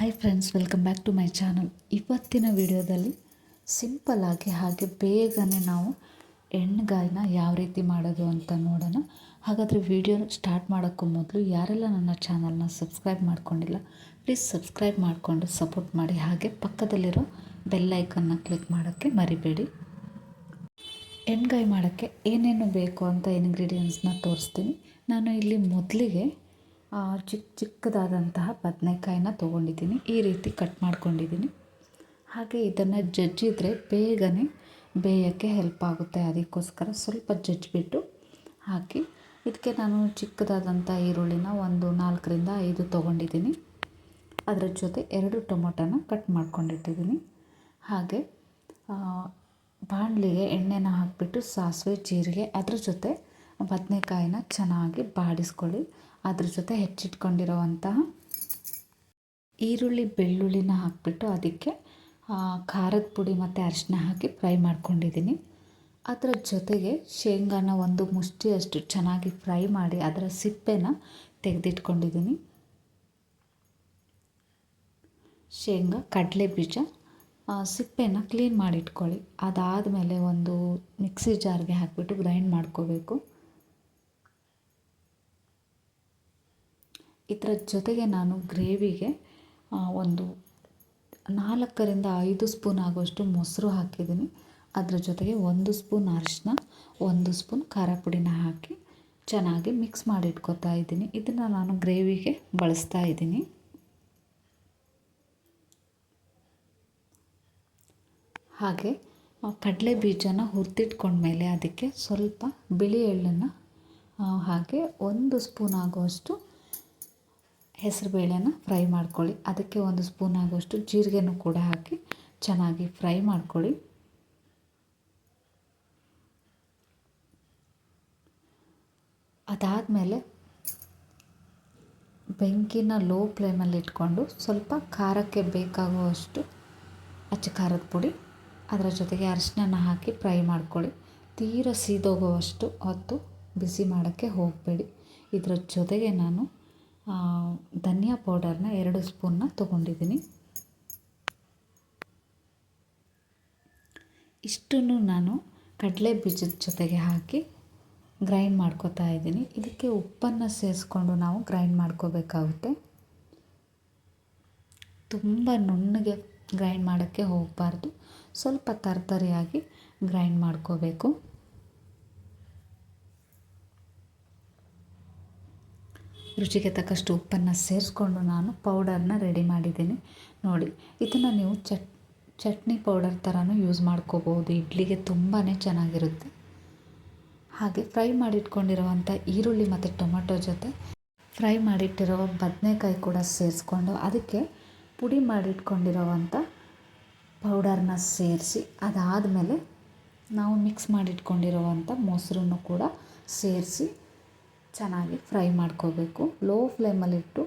Hi friends welcome back to my channel ಇವತ್ತಿನ ವಿಡಿಯೋದಲ್ಲಿ ಸಿಂಪಲ್ಲಾಗಿ ಹಾಗೆ ಬೇಗನೆ ನಾವು ಎಣ್ಣೆಗಾಯನ್ನ ಯಾವ ರೀತಿ ಮಾಡೋದು ಅಂತ ನೋಡೋಣ. ಹಾಗಾದರೆ ವಿಡಿಯೋ ಸ್ಟಾರ್ಟ್ ಮಾಡೋಕ್ಕೂ ಮೊದಲು ಯಾರೆಲ್ಲ ನನ್ನ ಚಾನಲ್ನ ಸಬ್ಸ್ಕ್ರೈಬ್ ಮಾಡ್ಕೊಂಡಿಲ್ಲ ಪ್ಲೀಸ್ ಸಬ್ಸ್ಕ್ರೈಬ್ ಮಾಡಿಕೊಂಡು ಸಪೋರ್ಟ್ ಮಾಡಿ. ಹಾಗೆ ಪಕ್ಕದಲ್ಲಿರೋ ಬೆಲ್ ಐಕನ್ನ ಕ್ಲಿಕ್ ಮಾಡೋಕ್ಕೆ ಮರಿಬೇಡಿ. ಎಣ್ಗಾಯಿ ಮಾಡೋಕ್ಕೆ ಏನೇನು ಬೇಕು ಅಂತ ಇಂಗ್ರೀಡಿಯೆಂಟ್ಸ್ನ ತೋರಿಸ್ತೀನಿ. ನಾನು ಇಲ್ಲಿ ಮೊದಲಿಗೆ ಚಿಕ್ಕ ಚಿಕ್ಕದಾದಂತಹ ಬದನೆಕಾಯಿನ ತೊಗೊಂಡಿದ್ದೀನಿ. ಈ ರೀತಿ ಕಟ್ ಮಾಡ್ಕೊಂಡಿದ್ದೀನಿ. ಹಾಗೆ ಇದನ್ನು ಜಜ್ಜಿದರೆ ಬೇಗನೆ ಬೇಯೋಕ್ಕೆ ಹೆಲ್ಪ್ ಆಗುತ್ತೆ. ಅದಕ್ಕೋಸ್ಕರ ಸ್ವಲ್ಪ ಜಜ್ಜಿಬಿಟ್ಟು ಹಾಕಿ ಇದಕ್ಕೆ ನಾನು ಚಿಕ್ಕದಾದಂಥ ಈರುಳ್ಳಿನ ಒಂದು ನಾಲ್ಕರಿಂದ ಐದು ತೊಗೊಂಡಿದ್ದೀನಿ. ಅದರ ಜೊತೆ ಎರಡು ಟೊಮೊಟೊನ ಕಟ್ ಮಾಡ್ಕೊಂಡಿಟ್ಟಿದ್ದೀನಿ. ಹಾಗೆ ಬಾಣಲಿಗೆ ಎಣ್ಣೆನ ಹಾಕಿಬಿಟ್ಟು ಸಾಸಿವೆ, ಜೀರಿಗೆ ಅದ್ರ ಜೊತೆ ಬದನೆಕಾಯಿನ ಚೆನ್ನಾಗಿ ಬಾಡಿಸ್ಕೊಳ್ಳಿ. ಅದ್ರ ಜೊತೆ ಹೆಚ್ಚಿಟ್ಕೊಂಡಿರೋವಂತಹ ಈರುಳ್ಳಿ ಬೆಳ್ಳುಳ್ಳಿನ ಹಾಕಿಬಿಟ್ಟು ಅದಕ್ಕೆ ಖಾರದ ಪುಡಿ ಮತ್ತು ಅರಿಶಿನ ಹಾಕಿ ಫ್ರೈ ಮಾಡ್ಕೊಂಡಿದ್ದೀನಿ. ಅದರ ಜೊತೆಗೆ ಶೇಂಗಾನ ಒಂದು ಮುಷ್ಟಿಯಷ್ಟು ಚೆನ್ನಾಗಿ ಫ್ರೈ ಮಾಡಿ ಅದರ ಸಿಪ್ಪೆನ ತೆಗೆದಿಟ್ಕೊಂಡಿದ್ದೀನಿ. ಶೇಂಗಾ, ಕಡಲೆ ಬೀಜ ಸಿಪ್ಪೆನ ಕ್ಲೀನ್ ಮಾಡಿಟ್ಕೊಳ್ಳಿ. ಅದಾದಮೇಲೆ ಒಂದು ಮಿಕ್ಸಿ ಜಾರ್ಗೆ ಹಾಕಿಬಿಟ್ಟು ಗ್ರೈಂಡ್ ಮಾಡ್ಕೋಬೇಕು. ಇದರ ಜೊತೆಗೆ ನಾನು ಗ್ರೇವಿಗೆ ಒಂದು ನಾಲ್ಕರಿಂದ ಐದು ಸ್ಪೂನ್ ಆಗುವಷ್ಟು ಮೊಸರು ಹಾಕಿದ್ದೀನಿ. ಅದರ ಜೊತೆಗೆ ಒಂದು ಸ್ಪೂನ್ ಅರಿಶಿನ ಒಂದು ಸ್ಪೂನ್ ಖಾರ ಪುಡಿನ ಹಾಕಿ ಚೆನ್ನಾಗಿ ಮಿಕ್ಸ್ ಮಾಡಿ ಇಟ್ಕೊತಾ ಇದ್ದೀನಿ. ಇದನ್ನು ನಾನು ಗ್ರೇವಿಗೆ ಬಳಸ್ತಾ ಇದ್ದೀನಿ. ಹಾಗೆ ಕಡಲೆ ಬೀಜನ ಹುರಿದಿಟ್ಕೊಂಡ್ಮೇಲೆ ಅದಕ್ಕೆ ಸ್ವಲ್ಪ ಬಿಳಿ ಎಳ್ಳನ್ನು ಹಾಗೆ ಒಂದು ಸ್ಪೂನ್ ಆಗುವಷ್ಟು ಹೆಸರುಬೇಳೆನ ಫ್ರೈ ಮಾಡ್ಕೊಳ್ಳಿ. ಅದಕ್ಕೆ ಒಂದು ಸ್ಪೂನ್ ಆಗೋಷ್ಟು ಜೀರಿಗೆನೂ ಕೂಡ ಹಾಕಿ ಚೆನ್ನಾಗಿ ಫ್ರೈ ಮಾಡ್ಕೊಳ್ಳಿ. ಅದಾದಮೇಲೆ ಬೆಂಕಿನ ಲೋ ಫ್ಲೇಮಲ್ಲಿ ಇಟ್ಕೊಂಡು ಸ್ವಲ್ಪ ಖಾರಕ್ಕೆ ಬೇಕಾಗುವಷ್ಟು ಅಚ್ಚ ಖಾರದ ಪುಡಿ, ಅದರ ಜೊತೆಗೆ ಅರಿಶಿನ ಹಾಕಿ ಫ್ರೈ ಮಾಡ್ಕೊಳ್ಳಿ. ತೀರ ಸೀದೋಗುವಷ್ಟು ಹೊತ್ತು ಬಿಸಿ ಮಾಡೋಕ್ಕೆ ಹೋಗಬೇಡಿ. ಇದರ ಜೊತೆಗೆ ನಾನು ಧನಿಯಾ ಪೌಡರ್ನ ಎರಡು ಸ್ಪೂನ್ನ ತೊಗೊಂಡಿದ್ದೀನಿ. ಇಷ್ಟನ್ನು ನಾನು ಕಡಲೆ ಬೀಜದ ಜೊತೆಗೆ ಹಾಕಿ ಗ್ರೈಂಡ್ ಮಾಡ್ಕೋತಾ ಇದ್ದೀನಿ. ಇದಕ್ಕೆ ಉಪ್ಪನ್ನು ಸೇರಿಸ್ಕೊಂಡು ನಾವು ಗ್ರೈಂಡ್ ಮಾಡ್ಕೋಬೇಕಾಗುತ್ತೆ. ತುಂಬ ನುಣ್ಣಗೆ ಗ್ರೈಂಡ್ ಮಾಡೋಕ್ಕೆ ಹೋಗಬಾರ್ದು. ಸ್ವಲ್ಪ ತರ್ತರಿಯಾಗಿ ಗ್ರೈಂಡ್ ಮಾಡ್ಕೋಬೇಕು. ರುಚಿಗೆ ತಕ್ಕಷ್ಟು ಉಪ್ಪನ್ನು ಸೇರಿಸ್ಕೊಂಡು ನಾನು ಪೌಡರ್ನ ರೆಡಿ ಮಾಡಿದ್ದೀನಿ. ನೋಡಿ, ಇದನ್ನು ನೀವು ಚಟ್, ಚಟ್ನಿ ಪೌಡರ್ ಥರನೂ ಯೂಸ್ ಮಾಡ್ಕೋಬೋದು. ಇಡ್ಲಿಗೆ ತುಂಬಾ ಚೆನ್ನಾಗಿರುತ್ತೆ. ಹಾಗೆ ಫ್ರೈ ಮಾಡಿಟ್ಕೊಂಡಿರುವಂಥ ಈರುಳ್ಳಿ ಮತ್ತು ಟೊಮೆಟೊ ಜೊತೆ ಫ್ರೈ ಮಾಡಿಟ್ಟಿರೋ ಬದನೆಕಾಯಿ ಕೂಡ ಸೇರಿಸ್ಕೊಂಡು ಅದಕ್ಕೆ ಪುಡಿ ಮಾಡಿಟ್ಕೊಂಡಿರೋವಂಥ ಪೌಡರ್ನ ಸೇರಿಸಿ, ಅದಾದಮೇಲೆ ನಾವು ಮಿಕ್ಸ್ ಮಾಡಿಟ್ಕೊಂಡಿರುವಂಥ ಮೊಸರನ್ನು ಕೂಡ ಸೇರಿಸಿ ಚೆನ್ನಾಗಿ ಫ್ರೈ ಮಾಡ್ಕೋಬೇಕು. ಲೋ ಫ್ಲೇಮಲ್ಲಿಟ್ಟು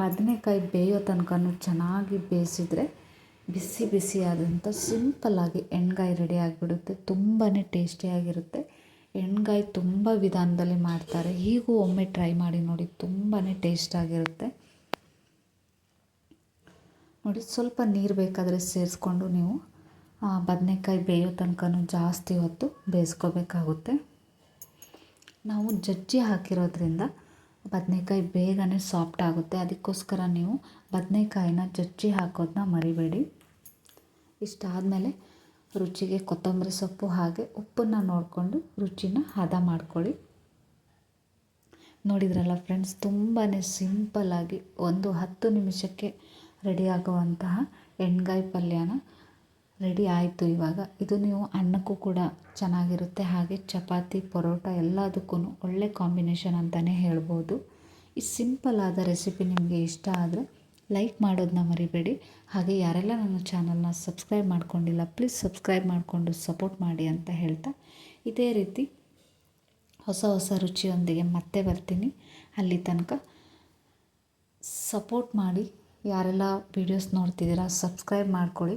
ಬದನೆಕಾಯಿ ಬೇಯೋ ತನಕನೂ ಚೆನ್ನಾಗಿ ಬೇಯಿಸಿದ್ರೆ ಬಿಸಿ ಬಿಸಿಯಾದಂಥ ಸಿಂಪಲ್ಲಾಗಿ ಎಣ್ಗಾಯಿ ರೆಡಿ ಆಗಿಬಿಡುತ್ತೆ. ತುಂಬಾ ಟೇಸ್ಟಿಯಾಗಿರುತ್ತೆ ಎಣ್ಗಾಯಿ ತುಂಬ ವಿಧಾನದಲ್ಲಿ ಮಾಡ್ತಾರೆ. ಹೀಗೂ ಒಮ್ಮೆ ಟ್ರೈ ಮಾಡಿ ನೋಡಿ ತುಂಬಾ ಟೇಸ್ಟಾಗಿರುತ್ತೆ ನೋಡಿ, ಸ್ವಲ್ಪ ನೀರು ಬೇಕಾದರೆ ಸೇರಿಸ್ಕೊಂಡು ನೀವು ಬದನೆಕಾಯಿ ಬೇಯೋ ತನಕನೂ ಜಾಸ್ತಿ ಹೊತ್ತು ಬೇಯಿಸ್ಕೋಬೇಕಾಗುತ್ತೆ. ನಾವು ಜಜ್ಜಿ ಹಾಕಿರೋದ್ರಿಂದ ಬದನೆಕಾಯಿ ಬೇಗನೆ ಸಾಫ್ಟ್ ಆಗುತ್ತೆ. ಅದಕ್ಕೋಸ್ಕರ ನೀವು ಬದನೇಕಾಯಿನ ಜಜ್ಜಿ ಹಾಕೋದನ್ನ ಮರಿಬೇಡಿ. ಇಷ್ಟಾದಮೇಲೆ ರುಚಿಗೆ ಕೊತ್ತಂಬರಿ ಸೊಪ್ಪು ಹಾಗೆ ಉಪ್ಪನ್ನು ನೋಡಿಕೊಂಡು ರುಚಿನ ಹದ ಮಾಡ್ಕೊಳ್ಳಿ. ನೋಡಿದ್ರಲ್ಲ ಫ್ರೆಂಡ್ಸ್ ತುಂಬಾ ಸಿಂಪಲ್ಲಾಗಿ ಒಂದು ಹತ್ತು ನಿಮಿಷಕ್ಕೆ ರೆಡಿಯಾಗುವಂತಹ ಎಣ್ಗಾಯಿ ಪಲ್ಯನ ರೆಡಿ ಆಯಿತು ಇವಾಗ. ಇದು ನೀವು ಅನ್ನಕ್ಕೂ ಕೂಡ ಚೆನ್ನಾಗಿರುತ್ತೆ. ಹಾಗೆ ಚಪಾತಿ, ಪರೋಟ ಎಲ್ಲದಕ್ಕೂ ಒಳ್ಳೆ ಕಾಂಬಿನೇಷನ್ ಅಂತಲೇ ಹೇಳ್ಬೋದು. ಈ ಸಿಂಪಲ್ ಆದ ರೆಸಿಪಿ ನಿಮಗೆ ಇಷ್ಟ ಆದರೆ ಲೈಕ್ ಮಾಡೋದನ್ನ ಮರಿಬೇಡಿ. ಹಾಗೆ ಯಾರೆಲ್ಲ ನನ್ನ ಚಾನಲ್ನ ಸಬ್ಸ್ಕ್ರೈಬ್ ಮಾಡ್ಕೊಂಡಿಲ್ಲ, ಪ್ಲೀಸ್ ಸಬ್ಸ್ಕ್ರೈಬ್ ಮಾಡಿಕೊಂಡು ಸಪೋರ್ಟ್ ಮಾಡಿ ಅಂತ ಹೇಳ್ತಾ ಇದೇ ರೀತಿ ಹೊಸ ಹೊಸ ರುಚಿಯೊಂದಿಗೆ ಮತ್ತೆ ಬರ್ತೀನಿ. ಅಲ್ಲಿ ತನಕ ಸಪೋರ್ಟ್ ಮಾಡಿ. ಯಾರೆಲ್ಲ ವೀಡಿಯೋಸ್ ನೋಡ್ತಿದ್ದೀರಾ, ಸಬ್ಸ್ಕ್ರೈಬ್ ಮಾಡ್ಕೊಳ್ಳಿ.